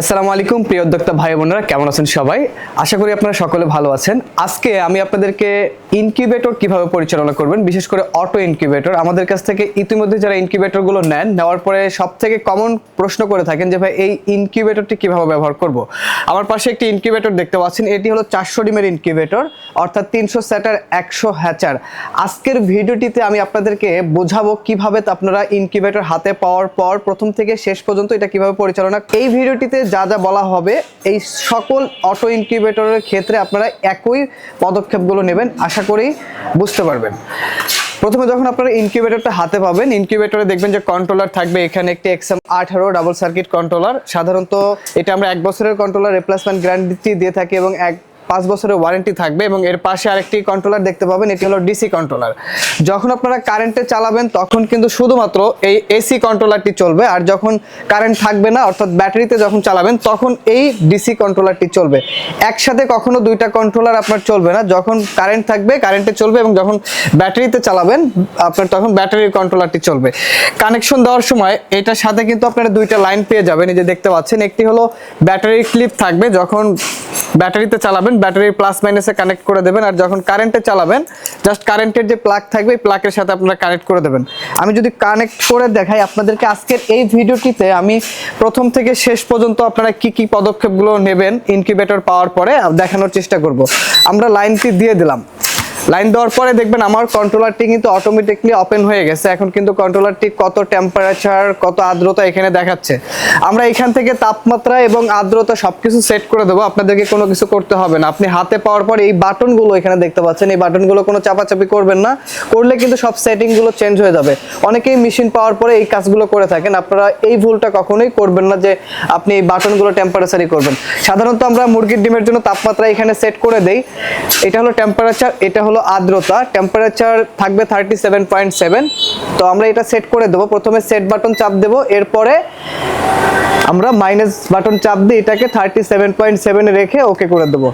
আসসালামু আলাইকুম, প্রিয় উদ্যোক্তা ভাই বোনেরা, কেমন আছেন সবাই? আশা করি আপনারা সকলে ভালো আছেন। আজকে আমি আপনাদেরকে ইনকিউবেটর কীভাবে পরিচালনা করবেন, বিশেষ করে অটো ইনকিউবেটর। আমাদের কাছ থেকে ইতিমধ্যে যারা ইনকিউবেটরগুলো নেন, নেওয়ার পরে সব থেকে কমন প্রশ্ন করে থাকেন যে, ভাই, এই ইনকিউবেটরটি কীভাবে ব্যবহার করব? আমার পাশে একটি ইনকিউবেটর দেখতে পাচ্ছেন, এটি হলো চারশো ডিমের ইনকিউবেটর, অর্থাৎ তিনশো স্যাটার একশো হ্যাচার। আজকের ভিডিওটিতে আমি আপনাদেরকে বোঝাবো কীভাবে আপনারা ইনকিউবেটর হাতে পাওয়ার পর, প্রথম থেকে শেষ পর্যন্ত এটা কীভাবে পরিচালনা এই ভিডিওটিতে যা যা বলা হবে, এই সকল অটো ইনকিউবেটরের ক্ষেত্রে আপনারা একই পদক্ষেপগুলো নেবেন, আশা করি বুঝতে পারবেন। প্রথমে যখন আপনারা ইনকিউবেটরটা হাতে পাবেন, ইনকিউবেটরে দেখবেন যে কন্ট্রোলার থাকবে, এখানে একটি এক্সএম আঠারো ডাবল সার্কিট কন্ট্রোলার সাধারণত এটা আমরা এক বছরের কন্ট্রোলার রিপ্লেসমেন্ট গ্যারান্টি দিয়ে থাকি এবং এক পাঁচ বছরের ওয়ারেন্টি থাকবে এবং এর পাশে আরেকটি কন্ট্রোলার দেখতে পাবেন, এটি হলো ডিসি কন্ট্রোলার যখন আপনারা কারেন্টে চালাবেন, তখন কিন্তু শুধুমাত্র এই এসি কন্ট্রোলারটি চলবে। আর যখন কারেন্ট থাকবে না, অর্থাৎ ব্যাটারিতে যখন চালাবেন, তখন এই ডিসি কন্ট্রোলারটি চলবে। একসাথে কখনো দুইটা কন্ট্রোলার আপনার চলবে না। যখন কারেন্ট থাকবে কারেন্টে চলবে এবং যখন ব্যাটারিতে চালাবেন, আপনার তখন ব্যাটারির কন্ট্রোলারটি চলবে। কানেকশন দেওয়ার সময় এটার সাথে কিন্তু আপনারা দুইটা লাইন পেয়ে যাবেন। এই যে দেখতে পাচ্ছেন, একটি হলো ব্যাটারির ক্লিপ থাকবে। যখন ব্যাটারিতে চালাবেন ব্যাটারির প্লাস মাইনাসে কানেক্ট করে দেবেন আর যখন কারেন্টে চালাবেন জাস্ট কারেন্টের যে প্লাগ থাকবে, এই প্লাগের সাথে আপনারা কানেক্ট করে দেবেন। আমি যদি কানেক্ট করে দেখাই আপনাদেরকে আজকের এই ভিডিওটিতে, আমি প্রথম থেকে শেষ পর্যন্ত আপনারা কি কি পদক্ষেপগুলো নেবেন ইনকিউবেটর পাওয়ার পরে, দেখানোর চেষ্টা করব। আমরা লাইনটি দিয়ে দিলাম। লাইন দেওয়ার পরে দেখবেন আমার কন্ট্রোলারটি কিন্তু অটোমেটিকলি ওপেন হয়ে গেছে। এখন কিন্তু কন্ট্রোলারটি কত টেম্পারেচার কত আর্দ্রতা এখানে দেখাচ্ছে। আমরা এখান থেকে তাপমাত্রা এবং আর্দ্রতা সবকিছু সেট করে দেবো। আপনাদেরকে কোনো কিছু করতে হবে না। আপনি হাতে পাওয়ার পর এই বাটনগুলো এখানে দেখতে পাচ্ছেন। এই বাটনগুলো কোনো চাপাচাপি করবেন না। করলে কিন্তু সব সেটিংগুলো চেঞ্জ হয়ে যাবে। অনেকেই মেশিন পাওয়ার পরে এই কাজগুলো করে থাকেন। আপনারা এই ভুলটা কখনোই করবেন না যে আপনি এই বাটনগুলো টেম্পারেচারই করবেন। সাধারণত আমরা মুরগির ডিমের জন্য তাপমাত্রা এখানে সেট করে দেই। এটা হলো টেম্পারেচার এটা হলো আর্দ্রতা টেম্পারেচার থাকবে থার্টি সেভেন পয়েন্ট সেভেন তো আমরা এটা সেট করে দেবো। প্রথমে সেট বাটন চাপ দেবো। এরপরে আমরা মাইনাস বাটন চাপ দিয়ে এটাকে থার্টি সেভেন পয়েন্ট সেভেনে রেখে ওকে করে দেবো।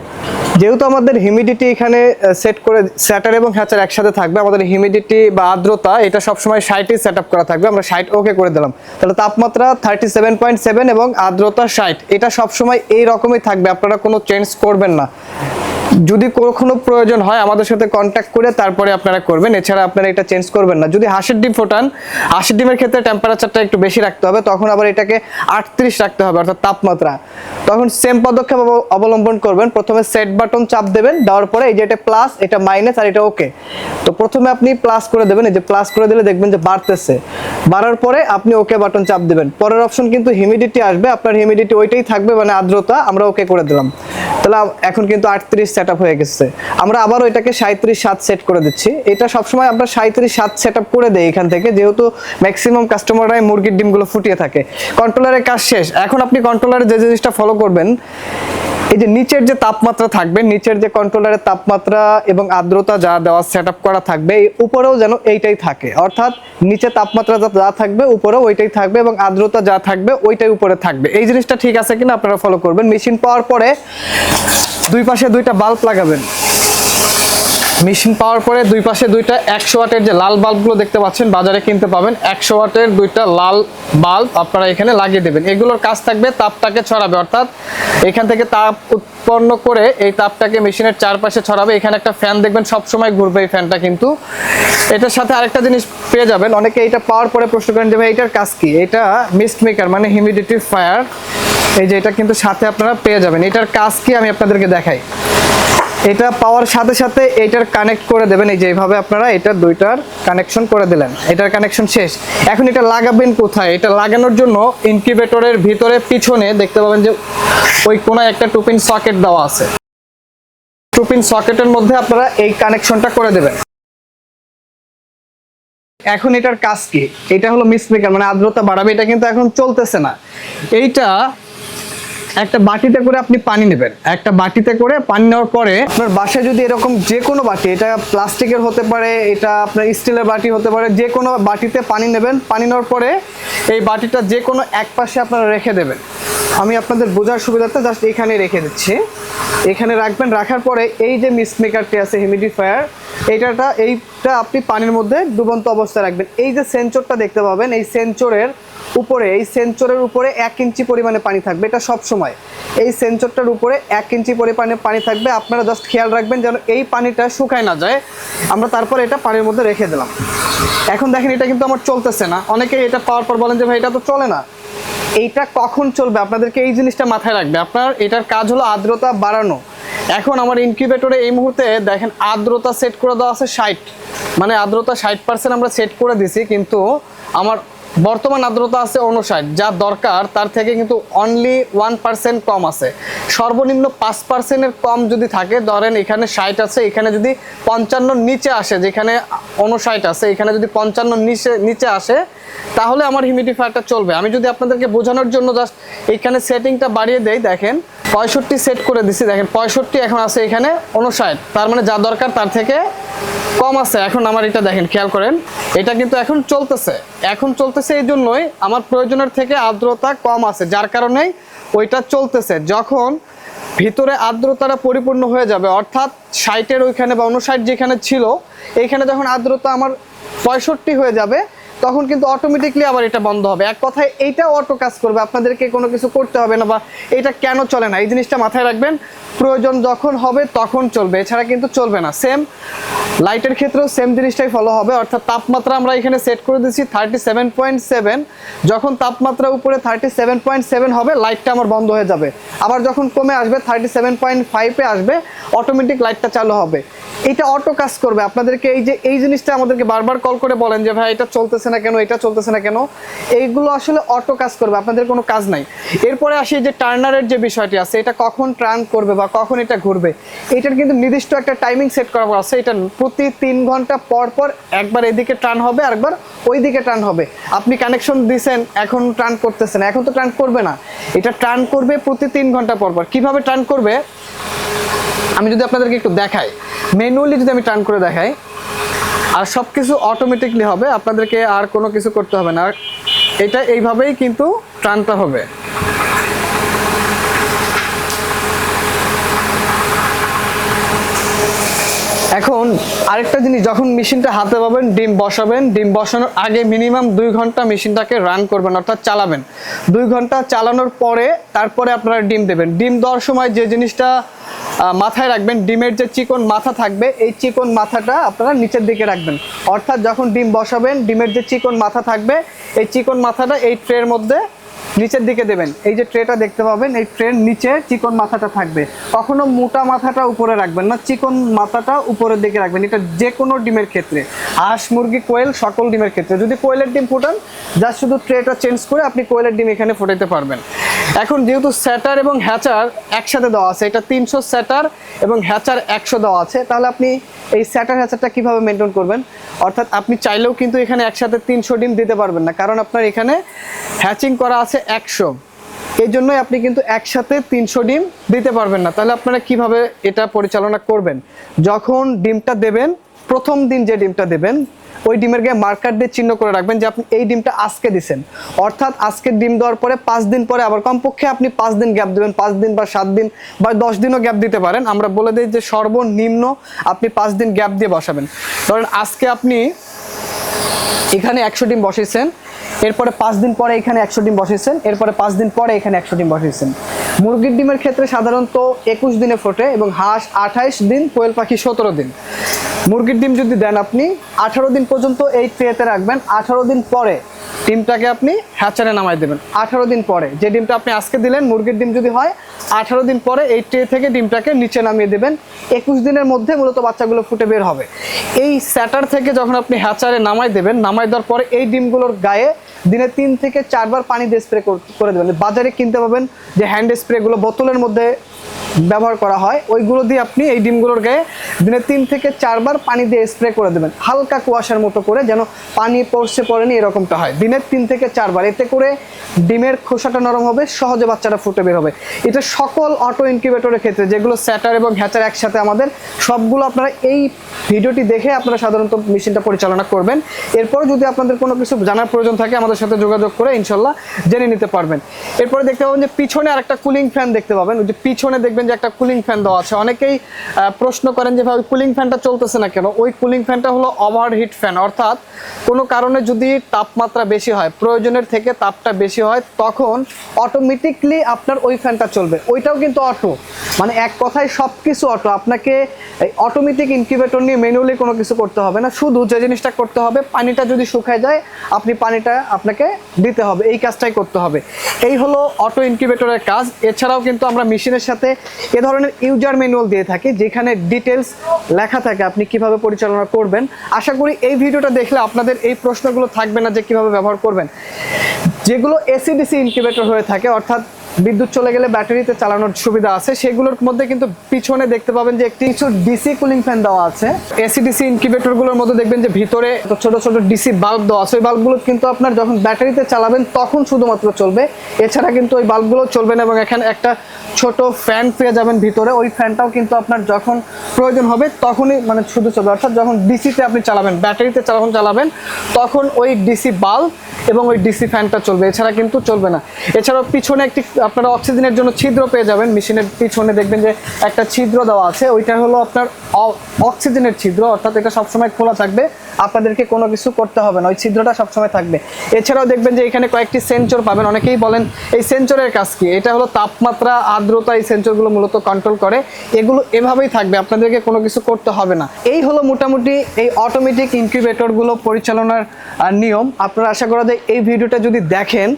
যেহেতু আমাদের হিউমিডিটি এখানে সেট করে স্যাটার এবং হ্যাচার একসাথে থাকবে, আমাদের হিউমিডিটি বা আর্দ্রতা, এটা সবসময় ষাটই সেট আপ করা থাকবে। আমরা ষাট ওকে করে দিলাম। তাহলে তাপমাত্রা থার্টি সেভেন পয়েন্ট সেভেন এবং আর্দ্রতা ষাট, এটা সবসময় এই রকমই থাকবে। আপনারা কোনো চেঞ্জ করবেন না। যদি কখনো প্রয়োজন হয় আমাদের সাথে কন্ট্যাক্ট করে তারপরে আপনারা করবেন। এছাড়া আপনারা এটা চেঞ্জ করবেন না। যদি হাঁসের ডিম ফোটান, হাঁসের ডিমের ক্ষেত্রে টেম্পারেচারটা একটু বেশি রাখতে হবে, তখন আবার এটাকে আটত্রিশ রাখতে হবে, অর্থাৎ তাপমাত্রা। তখন সেম পদক্ষেপ অবলম্বন করবেন। প্রথমে সেট বাটন চাপ দেবেন, দেওয়ার পরে এই যে এটা প্লাস এটা মাইনাস আর এটা ওকে তো প্রথমে আপনি প্লাস করে দেবেন, এই যে প্লাস করে দিলে দেখবেন যে বাড়তেছে। বাড়ার পরে আপনি ওকে বাটন চাপ দেবেন। পরের অপশন কিন্তু হিউমিডিটি আসবে, আপনার হিউমিডিটি ওইটাই থাকবে মানে আর্দ্রতা, আমরা ওকে করে দিলাম। তাহলে এখন কিন্তু আটত্রিশ সেট হয়ে গেছে। আমরা আবারও এটাকে সাঁত্রিশ সাত সেট করে দিচ্ছি। এটা সবসময় আমরা সাঁত্রিশ সাত সেট করে দেই এখান থেকে, যেহেতু ম্যাক্সিমাম কাস্টমাররাই মুরগির ডিমগুলো ফুটিয়ে থাকে। কন্ট্রোলারের কাজ শেষ। এখন আপনি কন্ট্রোলারে যে জিনিসটা ফলো করবেন এই যে নিচের যে তাপমাত্রা থাকবে, নিচের যে কন্ট্রোলারের তাপমাত্রা এবং আর্দ্রতা যা দেওয়া সেট করা থাকবে উপরেও যেন এইটাই থাকে। অর্থাৎ নিচে তাপমাত্রা যা যা থাকবে, উপরেও ওইটাই থাকবে এবং আর্দ্রতা যা থাকবে, ওইটাই উপরে থাকবে। এই জিনিসটা ঠিক আছে কিনা আপনারা ফলো করবেন। মেশিন পাওয়ার পরে দুই পাশে দুইটা বাল্ব লাগাবেন। মেশিন পাওয়ার পরে দুই পাশে দুইটা একশো ওয়াটের যে লাল বাল্বগুলো দেখতে পাচ্ছেন, বাজারে কিনতে পাবেন একশো ওয়াটের দুইটা লাল বাল্ব আপনারা এখানে লাগিয়ে দেবেন। এগুলোর কাজ থাকবে তাপটাকে ছড়াবে, অর্থাৎ এখান থেকে তাপ উৎপন্ন করে এই তাপটাকে মেশিনের চারপাশে ছড়াবে। এখানে একটা ফ্যান দেখবেন সব সময় ঘুরবে এই ফ্যানটা কিন্তু। এটার সাথে আরেকটা জিনিস পেয়ে যাবেন, অনেকে এটা পাওয়ার পরে প্রশ্ন করেন যে এটার কাজ কি? এটা মিস্ট মেকার মানে হিউমিডিটি ফায়ার এই যে এটা কিন্তু সাথে আপনারা পেয়ে যাবেন। এটার কাজ কি আমি আপনাদেরকে দেখাই। এটা পাওয়ার সাথে সাথে এটার কানেক্ট করে দেবেন। এই যে এইভাবে আপনারা এটা দুইটার কানেকশন করে দিলেন। এটার কানেকশন শেষ। এখন এটা লাগাবেন কোথায়? এটা লাগানোর জন্য ইনকিউবেটরের ভিতরে পিছনে দেখতে পাবেন যে ওই কোনায় একটা টুপিন সকেট দেওয়া আছে। টুপিন সকেটের মধ্যে আপনারা এই কানেকশনটা করে দেবেন। এখন এটার কাজ কি? এটা হলো মিসমেকার মানে আর্দ্রতা বাড়াবে। এটা কিন্তু এখন চলতেছে না। এইটা একটা বাটিতে করে আপনি পানি নেবেন। একটা বাটিতে করে পানি নেওয়ার পরে আপনার বাসায় যদি এরকম যে কোনো বাটি, এটা প্লাস্টিকের হতে পারে, এটা আপনার স্টিলের বাটি হতে পারে, যে কোনো বাটিতে পানি নেবেন, পানি নেওয়ার পরে এই বাটিটা যে কোনো এক পাশে আপনারা রেখে দেবেন। আমি আপনাদের বোঝার সুবিধার্থে জাস্ট এখানে রেখে দিচ্ছি। এখানে রাখবেন, রাখার পরে এই যে মিসমেকারটি আছে হিউমিডিফায়ার এইটাটা, এইটা আপনি পানির মধ্যে ডুবন্ত অবস্থায় রাখবেন। এই যে সেন্সরটা দেখতে পাবেন, এই সেন্সরের উপরে, এই সেন্সরের উপরে এক ইঞ্চি পরিমাণে পানি থাকবে, এটা সব সময়। এই সেন্সরটার উপরে এক ইঞ্চি পরিমাণে পানি থাকবে, আপনারা জাস্ট খেয়াল রাখবেন যেন এই পানিটা শুকায় না যায়। আমরা তারপর এটা পানির মধ্যে রেখে দিলাম। এখন দেখেন, এটা কিন্তু আমার চলতেছে না। অনেকে এটা পাওয়ার পর বলেন যে, ভাই, এটা তো চলে না। এইটা কখন চলবে? আপনাদেরকে এই জিনিসটা মাথায় রাখবে। আপনার এটার কাজ হলো আর্দ্রতা বাড়ানো। এখন আমার ইনকিউবেটরে এই মুহূর্তে দেখেন আর্দ্রতা সেট করে দেওয়া আছে ষাট। মানে আর্দ্রতা ষাট পার্সেন্ট আমরা সেট করে দিছি, কিন্তু আমার বর্তমান আর্দ্রতা আছে উনষাট যা দরকার, তার থেকে কিন্তু অনলি ওয়ান পার্সেন্ট কম আছে। সর্বনিম্ন পাঁচ পার্সেন্টের কম যদি থাকে, ধরেন এখানে ষাট আছে, এখানে যদি পঞ্চান্ন নিচে আসে, যেখানে উনষাট আছে, এখানে যদি পঞ্চান্ন নিচে নিচে আসে, তাহলে আমার হিউমিডিফায়ারটা চলবে। আমি যদি আপনাদেরকে বোঝানোর জন্য জাস্ট এইখানে সেটিংটা বাড়িয়ে দেই, দেখেন পঁয়ষট্টি সেট করে দিছি। দেখেন, পঁয়ষট্টি এখন আছে এখানে উনষাট তার মানে যা দরকার তার থেকে কম আছে। এখন আমার এটা দেখেন, খেয়াল করেন, এটা কিন্তু এখন চলতেছে। এখন চলতেছে এই জন্যই আমার প্রয়োজনের থেকে আর্দ্রতা কম আছে। যার কারণেই ওইটা চলতেছে। যখন ভিতরে আর্দ্রতাটা পরিপূর্ণ হয়ে যাবে, অর্থাৎ ষাটের ওইখানে বা উনষাট যেখানে ছিল, এইখানে যখন আর্দ্রতা আমার পঁয়ষট্টি হয়ে যাবে তখন কিন্তু অটোমেটিকলি আবার এটা বন্ধ হবে। এক কথায় এইটা অটো কাজ করবে, আপনাদেরকে কোনো কিছু করতে হবে না বা এটা কেন চলে না? এই জিনিসটা মাথায় রাখবেন, প্রয়োজন যখন হবে তখন চলবে, এছাড়া কিন্তু চলবে না। সেম লাইটের ক্ষেত্রেও সেম জিনিসটাই ফলো হবে, অর্থাৎ তাপমাত্রা আমরা এখানে সেট করে দিচ্ছি থার্টি সেভেন পয়েন্ট সেভেন যখন তাপমাত্রা উপরে থার্টি সেভেন পয়েন্ট সেভেন হবে লাইটটা আমার বন্ধ হয়ে যাবে। আবার যখন কমে আসবে থার্টি সেভেন পয়েন্ট ফাইভে আসবে অটোমেটিক লাইটটা চালু হবে। এটা অটো কাজ করবে। আপনাদেরকে এই যে, এই জিনিসটা আমাদেরকে বারবার কল করে বলেন যে, ভাই, এটা চলতেছে না কেন? এটা চলতেছে না কেন? এইগুলো আসলে অটো কাজ করবে, আপনাদের কোনো কাজ নাই। এরপরে আসি যে টার্নারের যে বিষয়টি আছে, এটা কখন টার্ন করবে বা কখন এটা ঘুরবে, এটার কিন্তু নির্দিষ্ট একটা টাইমিং সেট করা আছে। এটা প্রতি তিন ঘণ্টা পর পর একবার এদিকে টার্ন হবে আর একবার ওই দিকে টার্ন হবে। আপনি কানেকশন দিছেন, এখন টার্ন করতেছেন, এখন তো টার্ন করবে না। এটা টার্ন করবে প্রতি তিন ঘণ্টা পর পর। কীভাবে টার্ন করবে? আমি যদি আপনাদেরকে একটু দেখাই ম্যানুয়ালি যদি আমি টার্ন করে দেখাই, আর সব কিছু অটোমেটিকলি হবে, আপনাদেরকে আর কোনো কিছু করতে হবে না। এটা এইভাবেই কিন্তু টানতে হবে। এখন আরেকটা জিনিস, যখন মেশিনটা হাতে পাবেন, ডিম বসাবেন, ডিম বসানোর আগে মিনিমাম দুই ঘণ্টা মেশিনটাকে রান করবেন, অর্থাৎ চালাবেন। দুই ঘণ্টা চালানোর পরে তারপরে আপনারা ডিম দেবেন। ডিম দেওয়ার সময় যে জিনিসটা মাথায় রাখবেন, ডিমের যে চিকন মাথা থাকবে, এই চিকন মাথাটা আপনারা নিচের দিকে রাখবেন। অর্থাৎ যখন ডিম বসাবেন, ডিমের যে চিকন মাথা থাকবে, এই চিকন মাথাটা এই ট্রের মধ্যে নিচের দিকে দেবেন। এই যে ট্রেটা দেখতে পাবেন, এই ট্রের নিচে চিকন মাথাটা থাকবে। কখনো মোটা মাথাটা উপরে রাখবেন না, চিকন মাথাটা উপরের দিকে রাখবেন। এটা যে কোনো ডিমের ক্ষেত্রে। হাঁস, মুরগি, কোয়েল, সকল ডিমের ক্ষেত্রে। যদি কোয়েলের ডিম ফোটান জাস্ট শুধু ট্রেটা চেঞ্জ করে আপনি কোয়েলের ডিম এখানে ফুটাইতে পারবেন। এখন যেহেতু স্যাটার এবং হ্যাচার একসাথে দেওয়া আছে, এটা তিনশো স্যাটার এবং হ্যাচার একশো দেওয়া আছে, তাহলে আপনি এই স্যাটার হ্যাচারটা কীভাবে মেনটেন করবেন? অর্থাৎ আপনি চাইলেও কিন্তু এখানে একসাথে তিনশো ডিম দিতে পারবেন না। কারণ আপনার এখানে হ্যাচিং করা আছে একশো। এই জন্যই আপনি কিন্তু একসাথে তিনশো ডিম দিতে পারবেন না। তাহলে আপনারা কীভাবে এটা পরিচালনা করবেন? যখন ডিমটা দেবেন, প্রথম দিন যে ডিমটা দেবেন, ওই ডিমের গায়ে মার্কার দিয়ে চিহ্ন করে রাখবেন যে আপনি এই ডিমটা আজকে দিছেন। অর্থাৎ আজকে ডিম দেওয়ার পরে পাঁচ দিন পরে আবার কমপক্ষে আপনি পাঁচ দিন গ্যাপ দেবেন, পাঁচ দিন বা সাত দিন বা দশ দিনও গ্যাপ দিতে পারেন। আমরা বলে দিই যে সর্বনিম্ন আপনি পাঁচ দিন গ্যাপ দিয়ে বসাবেন। ধরেন আজকে আপনি এখানে একশো ডিম বসেছেন এরপরে পাঁচ দিন পরে এখানে একশো ডিম বসেছেন, এরপরে পাঁচ দিন পরে এখানে একশো ডিম বসেছেন। মুরগির ডিমের ক্ষেত্রে সাধারণত একুশ দিনে ফোটে এবং হাঁস আঠাইশ দিন, কোয়েল পাখি সতেরো দিন। মুরগির ডিম যদি দেন আপনি, আঠারো দিন পর্যন্ত এই ট্রেতে রাখবেন, আঠারো দিন পরে ডিমটাকে আপনি হ্যাচারে নামাই দেবেন। আঠারো দিন পরে। যে ডিমটা আপনি আজকে দিলেন, মুরগির ডিম যদি হয়, আঠারো দিন পরে এই ট্রে থেকে ডিমটাকে নিচে নামিয়ে দেবেন। একুশ দিনের মধ্যে মূলত বাচ্চাগুলো ফুটে বের হবে। এই স্যাটার থেকে যখন আপনি হ্যাচারে নামাই দেবেন নামাই দেওয়ার পরে এই ডিমগুলোর গায়ে দিনে তিন থেকে চারবার পানি দিয়ে স্প্রে করে দেবেন। বাজারে কিনতে পাবেন যে হ্যান্ড স্প্রেগুলো বোতলের মধ্যে ব্যবহার করা হয়, ওইগুলো দিয়ে আপনি এই ডিমগুলোর গায়ে দিনে তিন থেকে চারবার পানি দিয়ে স্প্রে করে দেবেন। হালকা কুয়াশার মতো করে যেন পানি পড়ছে, পড়েনি এরকমটা হয়। দিনে তিন থেকে চারবার। এতে করে ডিমের খোসাটা নরম হবে, সহজে বাচ্চাটা ফুটে বের হবে। এটা সকল অটো ইনকিউবেটরের ক্ষেত্রে, যেগুলো স্যাটার এবং হ্যাচার একসাথে আমাদের, সবগুলো আপনারা এই ভিডিওটি দেখে আপনারা সাধারণত মেশিনটা পরিচালনা করবেন। এরপর যদি আপনাদের কোনো কিছু জানার প্রয়োজন থাকে, আমাদের সাথে যোগাযোগ করে ইনশাল্লাহ জেনে নিতে পারবেন। এরপরে দেখতে পাবেন যে পিছনে আরেকটা কুলিং ফ্যান দেখতে পাবেন। ওই যে পিছনে দেখবেন যে একটা কুলিং ফ্যান দেওয়া আছে। অনেকেই প্রশ্ন করেন যে ভাই কুলিং ফ্যানটা চলতেছে না কেন? ওই কুলিং ফ্যানটা হলো ওভারহিট ফ্যান অর্থাৎ কোনো কারণে যদি তাপমাত্রা বেশি হয়, প্রয়োজনের থেকে তাপটা বেশি হয়, তখন অটোমেটিকলি আপনার ওই ফ্যানটা চলবে। ওইটাও কিন্তু অটো মানে এক কথায় সব কিছু অটো আপনাকে অটোমেটিক ইনকিউবেটর নিয়ে ম্যানুয়ালি কোনো কিছু করতে হবে না। শুধু যে জিনিসটা করতে হবে, পানিটা যদি শুকায় যায়, আপনি পানিটা আপনাকে দিতে হবে, এই কাজটাই করতে হবে। এই হলো অটো ইনকিউবেটরের কাজ। এছাড়াও কিন্তু আমরা মেশিনের সাথে এ ধরনের ইউজার ম্যানুয়াল দিয়ে থাকি, যেখানে ডিটেলস লেখা থাকে আপনি কীভাবে পরিচালনা করবেন। আশা করি এই ভিডিওটা দেখলে আপনাদের এই প্রশ্নগুলো থাকবে না যে কীভাবে ব্যবহার করবেন। যেগুলো এসিডিসি ইনকিউবেটর হয়ে থাকে, অর্থাৎ বিদ্যুৎ চলে গেলে ব্যাটারিতে চালানোর সুবিধা আছে। সেগুলোর মধ্যে কিন্তু পিছনে দেখতে পাবেন যে একটি কিছু ডিসি কুলিং ফ্যান দেওয়া আছে। এসি এসিডিসি ইনকিউবেটরগুলোর মধ্যে দেখবেন যে ভিতরে ছোট ছোট ডিসি বাল্ব দেওয়া আছে। ওই বাল্বগুলো কিন্তু আপনার যখন ব্যাটারিতে চালাবেন তখন শুধুমাত্র চলবে। এছাড়া কিন্তু ওই বাল্বগুলো চলবে না এবং এখানে একটা ছোট ফ্যান পেয়ে যাবেন ভিতরে। ওই ফ্যানটাও কিন্তু আপনার যখন প্রয়োজন হবে তখনই মানে শুধু চলবে। অর্থাৎ যখন ডিসিতে আপনি চালাবেন, ব্যাটারিতে যখন চালাবেন তখন ওই ডিসি বাল্ব এবং ওই ডিসি ফ্যানটা চলবে। এছাড়া কিন্তু চলবে না। এছাড়াও পিছনে একটি আপনারা অক্সিজেনের জন্য ছিদ্র পেয়ে যাবেন। মেশিনের পিছনে দেখবেন যে একটা ছিদ্র দেওয়া আছে। ওইটা হলো আপনার অক্সিজেনের ছিদ্র, অর্থাৎ এটা সবসময় খোলা থাকবে। আপনাদেরকে কোনো কিছু করতে হবে না। ওই ছিদ্রটা সবসময় থাকবে। এছাড়াও দেখবেন যে এখানে কয়েকটি সেন্সর পাবেন। অনেকেই বলেন, এই সেন্সরের কাজ কি? এটা হলো তাপমাত্রা, আর্দ্রতা, এই সেন্সরগুলো মূলত কন্ট্রোল করে। এগুলো এভাবেই থাকবে। আপনাদেরকে কোনো কিছু করতে হবে না। এই হলো মোটামুটি এই অটোমেটিক ইনকিউবেটরগুলো পরিচালনার নিয়ম। আপনারা আশা করা যায় এই ভিডিওটা যদি দেখেন,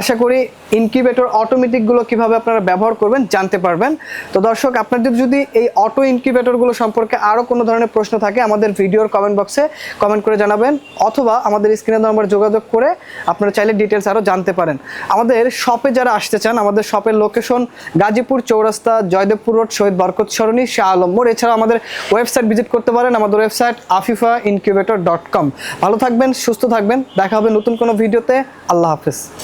আশা করি ইনকিউবেটর অটোমেটিকগুলো কীভাবে আপনারা ব্যবহার করবেন জানতে পারবেন। তো দর্শক, আপনাদের যদি এই অটো ইনকিউবেটরগুলো সম্পর্কে আরও কোনো ধরনের প্রশ্ন থাকে, আমাদের ভিডিওর কমেন্ট বক্সে কমেন্ট করে জানাবেন, অথবা আমাদের স্ক্রিনে নাম্বার যোগাযোগ করে আপনারা চাইলে ডিটেলস আরও জানতে পারেন। আমাদের শপে যারা আসতে চান, আমাদের শপের লোকেশন গাজীপুর চৌরাস্তা, জয়দেবপুর রোড শহীদ বরকত সরণি, শাহ আলম মোড়। এছাড়াও আমাদের ওয়েবসাইট ভিজিট করতে পারেন, আমাদের website Afifa incubator dot com ভালো থাকবেন, সুস্থ থাকবেন, দেখা হবে নতুন কোনো ভিডিওতে আল্লাহ হাফেজ।